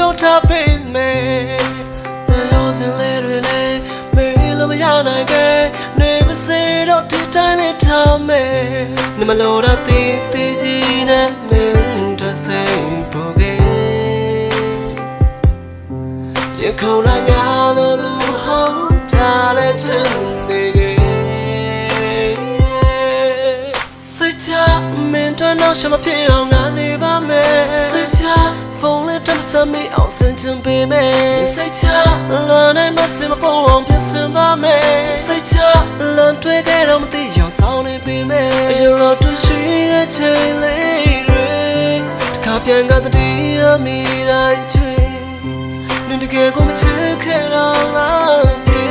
ပြောထားပေးမယ်တန်ရောစင်လေးတွေလည်းမေးလို့မရနိုင်ခဲ့နေမစေတော့ဒီတိုင်းလေးထားမယ်နမလို့တော့တည်တည်ကြီးနဲ့မင်းတဆိတ်ပိုကေရခုံလိုက်ငါလို့လူဟောင်းထားတဲ့ချင်နေကေစိတ်ချမင်းတို့နောက်ရှမဖြစ်အောင် လေးတက်စမ်းမအောင်ဆင်ချင်ပေးမယ်စိတ်ချလွန်နိုင်မစင်မပေါ်အောင်ပြင်ဆင်ပါမယ်စိတ်ချလွန်တွေ့ခဲ့တော့မသိရောက်ဆောင်နေပေးမယ်အရင်တော့တူရှိတဲ့ချိန်လေးတွေတစ်ခါပြန်ကသတိရမိတိုင်းချိန်နင်တကယ်ကိုမချစ်ခဲ့တော့လားဒီ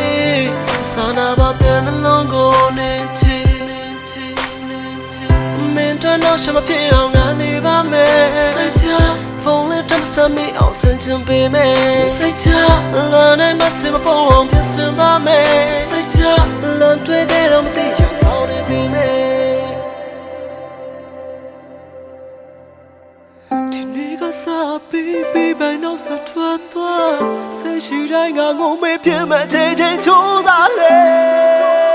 စာနာပါတဲ့နှလုံးကိုနေချစ်နေချစ်နေချစ်မင်းတို့နောက်ရှမဖြစ်အောင်ငါနေပါမယ် 风里这么三米奥森金杯妹，谁家了那么什么不忘偏心把妹，谁家了对的让我的有骚的杯妹。听你个傻逼逼白闹死脱脱，谁期待俺我没偏门天天就咋嘞？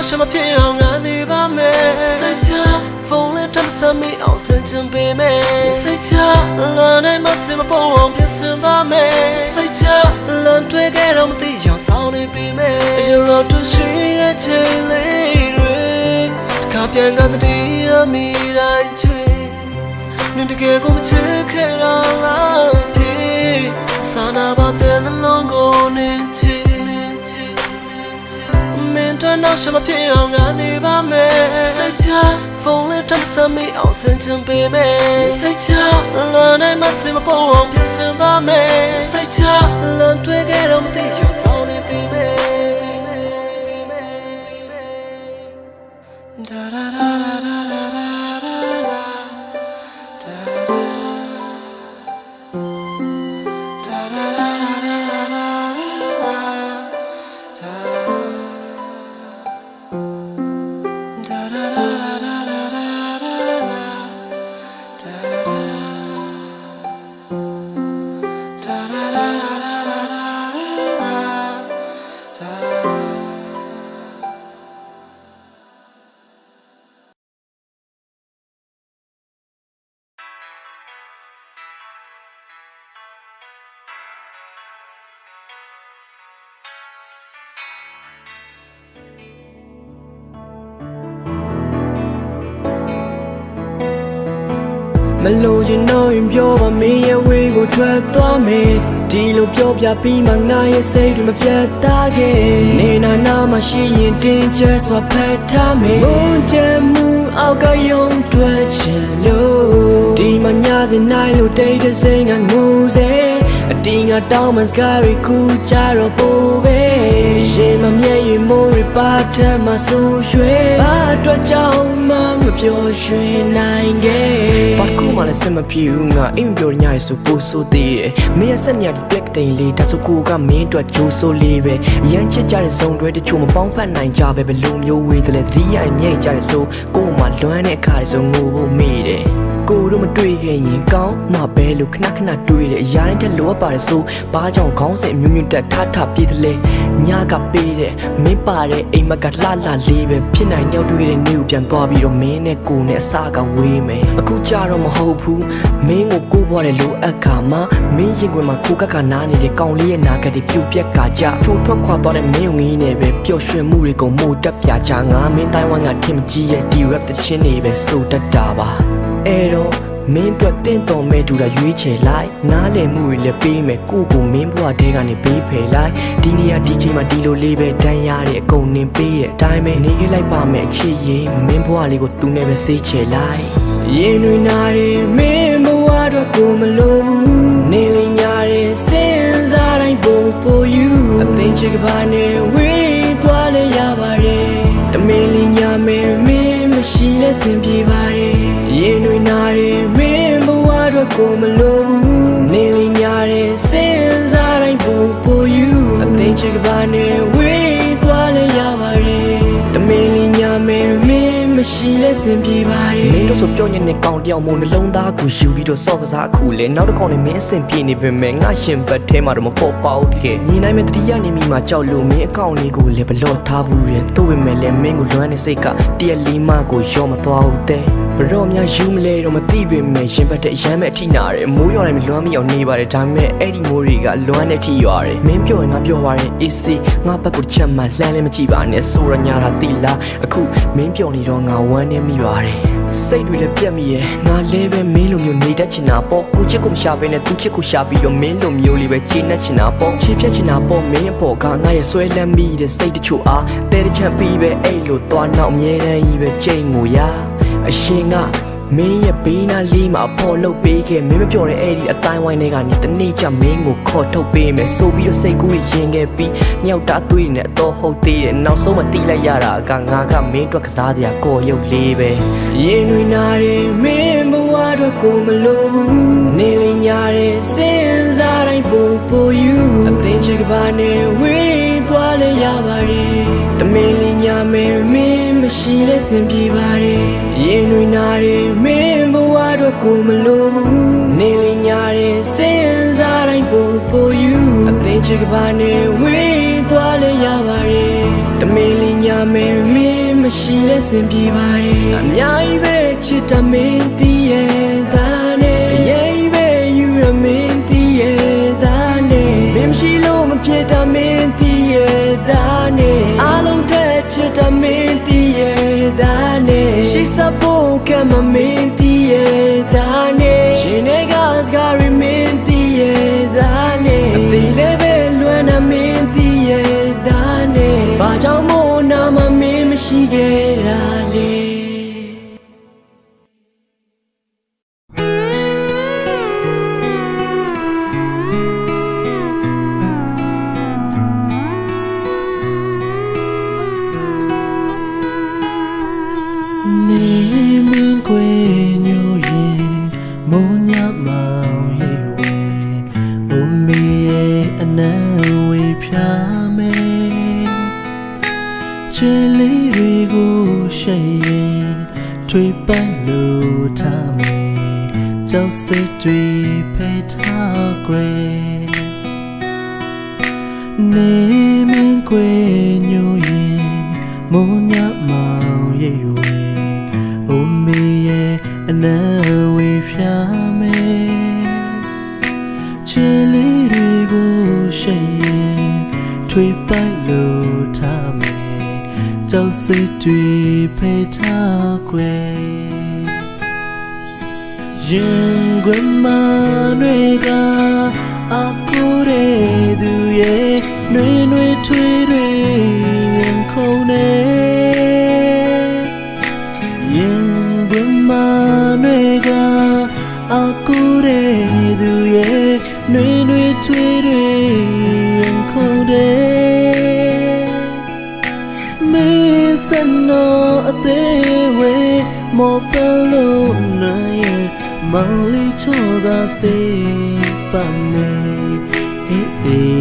တို့နောက်ရှမဖြစ်အောင်ငါနေပါမယ်စိတ်ချဖုန်းလေးတက်စမ်းမအောင်ဆင်ချင်ပေးမယ်စိတ်ချလွန်နိုင်မစင်မပေါ်အောင်ပြင်ဆင်ပါမယ်စိတ်ချလွန်တွေ့ခဲ့တော့မသိရောက်ဆောင်နေပေးမယ်အရင်တော့တူရှိတဲ့ချိန်လေးတွေတစ်ခါပြန်ကသတိရမိတိုင်းချိန်နင်တကယ်ကိုမချစ်ခဲ့တော့လားဒီစာနာပါတဲ့နှလုံးကိုနေချစ်နေချစ် မင်းတို့နောက်ရှမဖြစ်အောင်ငါနေပါမယ်စိတ်ချဖုန်းလေးတက်စမ်းမအောင်ဆင်ချင်ပေးမယ်စိတ်ချလွန်နိုင်မစင်မပေါ်အောင်ပြင်ဆင်ပါမယ်စိတ်ချလွန်တွေ့ခဲ့တော့မသိရောက်ဆောင်နေပေးမယ်ဒါဒါဒါ မလို့ချင်တော့ရင်ပြောပါမင်းရဲ့ဝေးကိုထွက်သွားမယ်ဒီလိုပြောပြပြီးမှငါရဲ့စိတ်တွေမပြတ်သားခဲ့နေနာနာမရှိရင်တင်းကျပ်စွာဖတ်ထားမယ်ဘုံချမ်းမှုအောက်ကယုံထွက်ချင်လို့ဒီမှာညစနိုင်လို့တိတ်တဲ့စိတ်ကငိုစေအတင်းကတောင်းမစကားရီခုကြတော့ပို့ပဲရှင်မမျက်ရည်မိုးရီပါထမဆူရွှေဘာအတွက်ကြောင့်မှမပြောရွှင်နိုင်ခဲ့ဘာကူ မှလည်းစင်မပြေဘူးငါအိမ်မပြောညရဆိုပို့ဆိုသေးတယ်မင်းရဲ့ဆက်ညဒီ black တိန်လေးဒါဆိုကိုကမင်းအတွက်ဂျိုးဆိုလေးပဲရမ်းချစ်ကြတဲ့ဇုံတွေတချို့မပေါင်းဖက်နိုင်ကြပဲဘယ်လိုမျိုးဝေးတယ်လဲတတိယမြိတ်ကြတဲ့ဆိုကို့မှာလွမ်းတဲ့အခါတွေဆိုငိုဖို့မေ့တယ် ကိုတို့မတွေ့ခဲ့ရင်ကောင်းမှပဲလို့ခဏခဏတွေ့တယ်အရာတိုင်းတက်လိုအပ်ပါတယ်ဆိုဘာကြောင့်ခေါင်းစဉ်အမျိုးမျိုးတက်ထထပြေးတယ်လဲညကပေးတယ်မင်းပါတဲ့အိမ်မက်ကလှလှလေးပဲဖြစ်နိုင်ရောက်တွေ့တဲ့နေ့ကိုပြန်သွားပြီးတော့မင်းနဲ့ကိုနဲ့အစကဝေးမယ်အခုကြတော့မဟုတ်ဘူးမင်းကိုကိုးပွားတဲ့လိုအပ်ခါမှာမင်းရင်ခွင်မှာကိုကကနားနေတဲ့ကောင်လေးရဲ့နာကတွေပြုတ်ပြက်ကကြချိုးထွက်ခွာသွားတဲ့မင်းုံကြီးနဲ့ပဲပျော်ရွှင်မှုတွေကိုမို့တက်ပြကြငါမင်းတိုင်းဝမ်ကထင်မကြီးရဲ့ဒီ rap တချင်းတွေပဲစိုးတတ်တာပါ အဲ့တော့မင်းအတွက်တင့်တော်မဲ့တူတာရွေးချယ်လိုက်နားလည်မှုတွေလည်းပေးမယ်ကိုကိုမင်းဘွားတဲကနေဘေးဖယ်လိုက်ဒီနေရာဒီချိန်မှာဒီလိုလေးပဲတန်းရတဲ့အကုန်နင်ပေးတဲ့အတိုင်းပဲနေခဲ့လိုက်ပါမယ်အချစ်ရင်မင်းဘွားလေးကိုသူနဲ့ပဲစေးချယ်လိုက်ရင်တွေနာတွေမင်းဘွားအတွက်ကိုမလို့ဘူးနေလင်းညာတဲ့စင်စားတိုင်းပို့ပို့ယူအသိချစ်ကပါနဲ့ဝေး မရှိလဲစင်ပြေပါတယ်ရင်တွေနာတယ်မင်းဘဝအတွက်ကိုမလို့ဘူးနေလင်းညာတဲ့စင်စားတိုင်းပို့ပို့ယူအသိချစ်ကပါနဲ့ စင်ပြေပါတယ်မင်းတို့ဆိုပြောညင်တဲ့ကောင်တယောက်မို့နှလုံးသားကိုယူပြီးတော့စော့ကစားအခုလေနောက်တစ်ခေါက်နဲ့မင်းအဆင်ပြေနေပေမဲ့ငါရှင်ဘတ်ထဲမှာတော့မပေါ်ပေါက်ခဲ့ညီနိုင်မဲ့တတိယနေမိမှာကြောက်လို့မင်းအကောင့်လေးကိုလည်းဘလော့ထားဘူးရဲ့တို့ပေမဲ့လည်းမင်းကိုလွမ်းတဲ့စိတ်ကတရက်လေးမှကိုရောမသွားဘူးတဲ့ ဘရော့များယူမလဲတော့မသိပေမဲ့ရှင်ဘတ်တဲ့အရမ်းမဲ့အထိနာတယ်မိုးရွာတယ်မလွမ်းမိအောင်နေပါတယ်ဒါပေမဲ့အဲ့ဒီမိုးတွေကလွမ်းတဲ့အထိရွာတယ်မင်းပြောရင်ငါပြောပါရင် AC ငါဘက်ကိုတစ်ချက်မှလှမ်းလည်းမကြည့်ပါနဲ့ဆိုရညာတာတိလားအခုမင်းပြောနေတော့ငါဝမ်းနေမိပါတယ်စိတ်တွေလည်းပြတ်မိရဲ့ငါလည်းပဲမင်းလိုမျိုးနေတတ်ချင်တာပေါ့ကိုချစ်ကိုမရှာဘဲနဲ့သူချစ်ကိုရှာပြီးတော့မင်းလိုမျိုးလေးပဲချိန်နေချင်တာပေါ့ချစ်ဖြတ်ချင်တာပေါ့မင်းအဖို့ကငါရဲ့ဆွဲလန်းမိတဲ့စိတ်တချို့အားတဲတစ်ချက်ပြီးပဲအဲ့လိုသွားနောက်အမြဲတမ်းကြီးပဲချိန်ကိုရ အရှင်ကမင်းရဲ့ဘေးနားလေးမှာအဖို့လုပ်ပေးခဲ့မင်းမပြောတဲ့အဲ့ဒီအတိုင်းဝိုင်းတွေကနေတနေ့ချမင်းကိုခေါ်ထုတ်ပေးမယ်ဆိုပြီးတော့စိတ်ကူးရင်ခဲ့ပြီးညောက်တာသွေးနဲ့အတော်ဟုတ်သေးတယ်နောက်ဆုံးမတိလိုက်ရတာကငါကမင်းအတွက်ကစားတရားကော်ရုပ်လေးပဲရင်တွေနာတယ်မင်းဘဝအတွက်ကိုမလို့ဘူးနေလင်းညာတဲ့စင်စားတိုင်းပို့ပို့ယူအသိချစ်ကပါနဲ့ဝေးသွားလဲရပါတယ်တမင်လင်းညာမဲမင်းမ ရှိလဲစင်ပြေပါတယ်ရင်တွေနာတယ်မင်းဘဝအတွက်ကိုမလို့ဘူးနေလင်းညာတဲ့စင်စားတိုင်းပို့ပို့ယူအသိချစ်ကပါနဲ့ဝေးသွားလဲရပါတယ်တမင်လင်းညာမဲမင်းမရှိလဲစင်ပြေပါတယ်အများကြီးပဲချစ်တမင်းတည်ရဲ့ က မုံ ဝေဖြာမယ်ချေလေးတွေကိုရှိရင်ထွေပိုက်လို့ထားမယ်ကြောက်စိတ်တွေဖိထားခွေရင်ခွင်မတွေကအကူတဲ့သူရဲ့နှွေနှွေထွေးတွေရင်ခုန်နေ စနောအသေးဝေမောပလို့နိုင်မောင်လေးချောကသေးပါမေအေး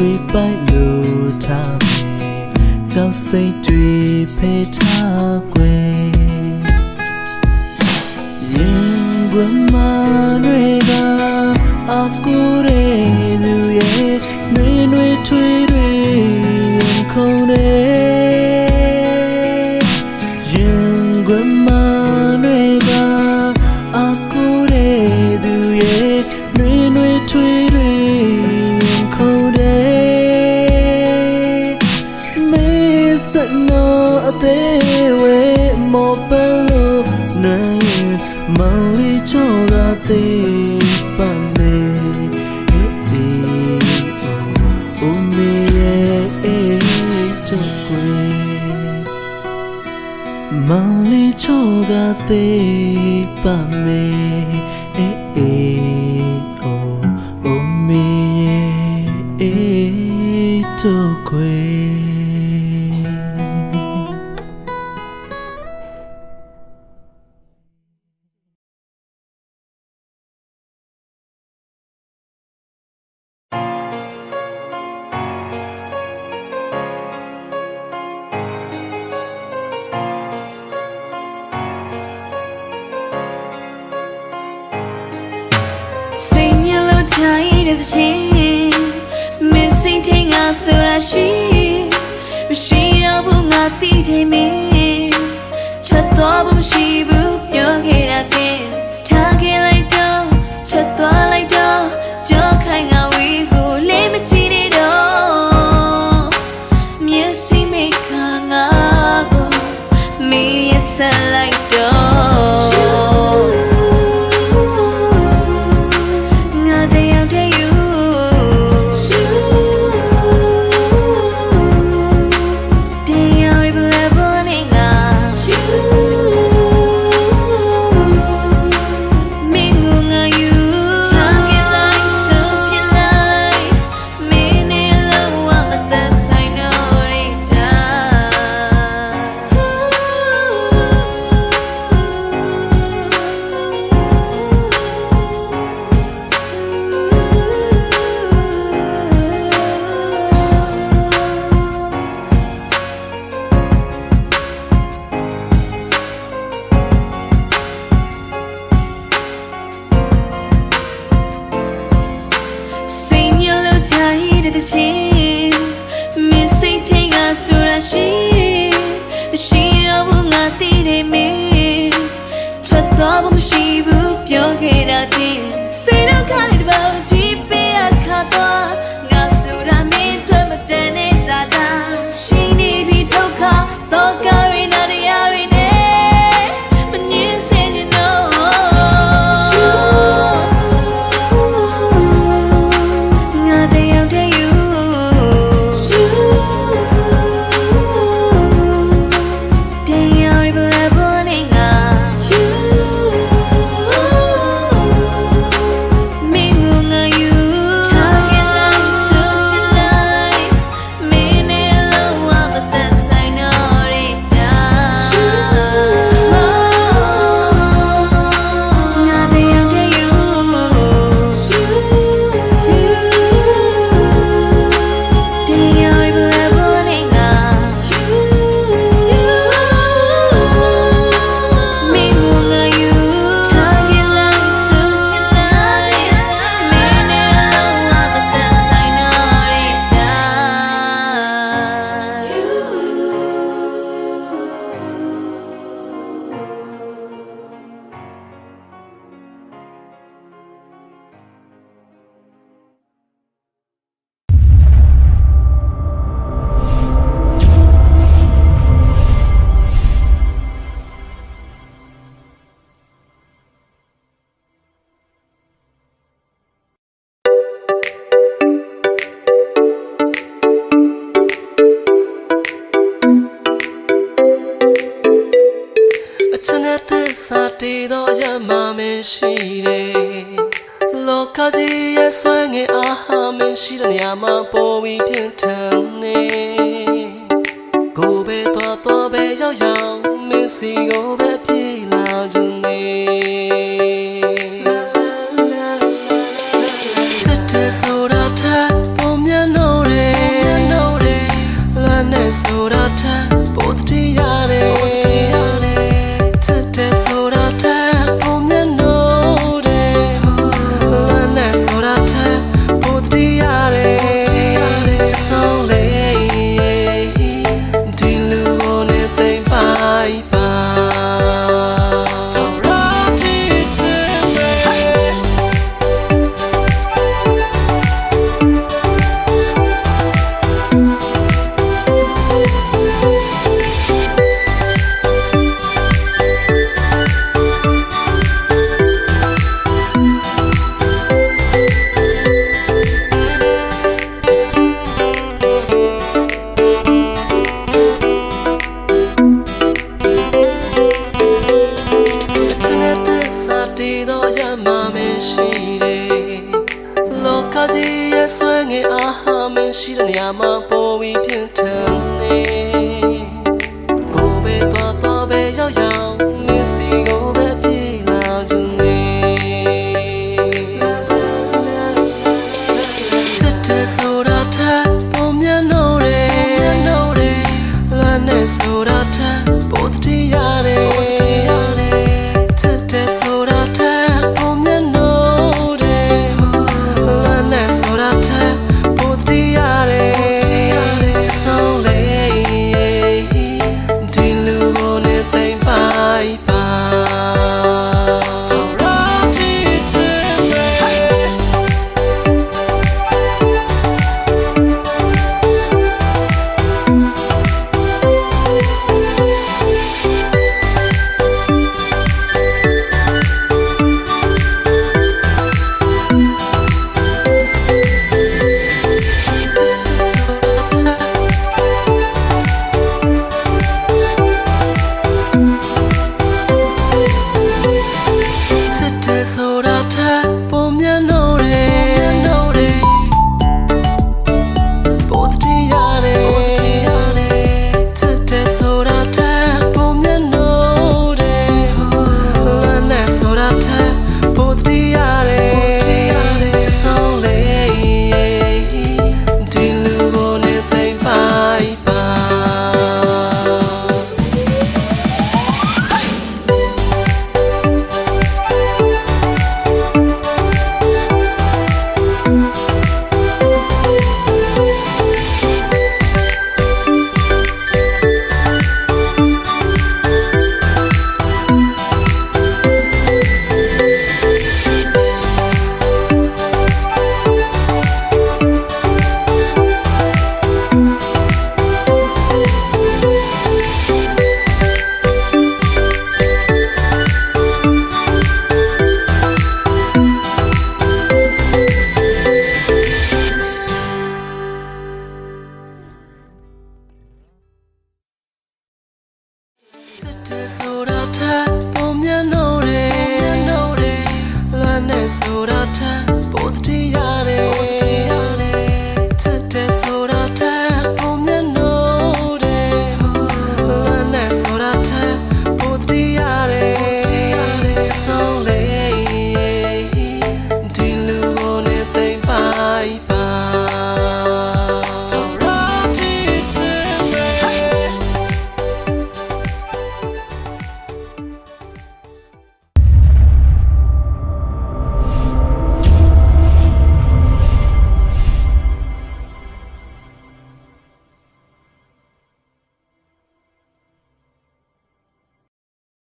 တွေပိုက်လို့ထားမယ်ကြောက်စိတ်တွေဖေးထားခွဲရင်ကွယ်မနှွေကအကူရဲသူရဲ့နှွေနှွေထွေးတွေရင်ခုန်နေ မောင်လေးချောကသေးပန်းမေဒီအိုမေရဲ့အေးချက်ကိုမောင်လေးချောကသေးပန်းမေ ရှိမင်းစိတ်ထင်ငါဆိုတာရှိမရှိတော့ဘူးငါသိတယ်မင်း ရှိတဲ့နေရာမှာပေါ်ပြီးပြင်းထန်နေကိုပဲသွားသွားပဲရောက်ရောက်မင်းစီကိုပဲပြေ သွားပဲ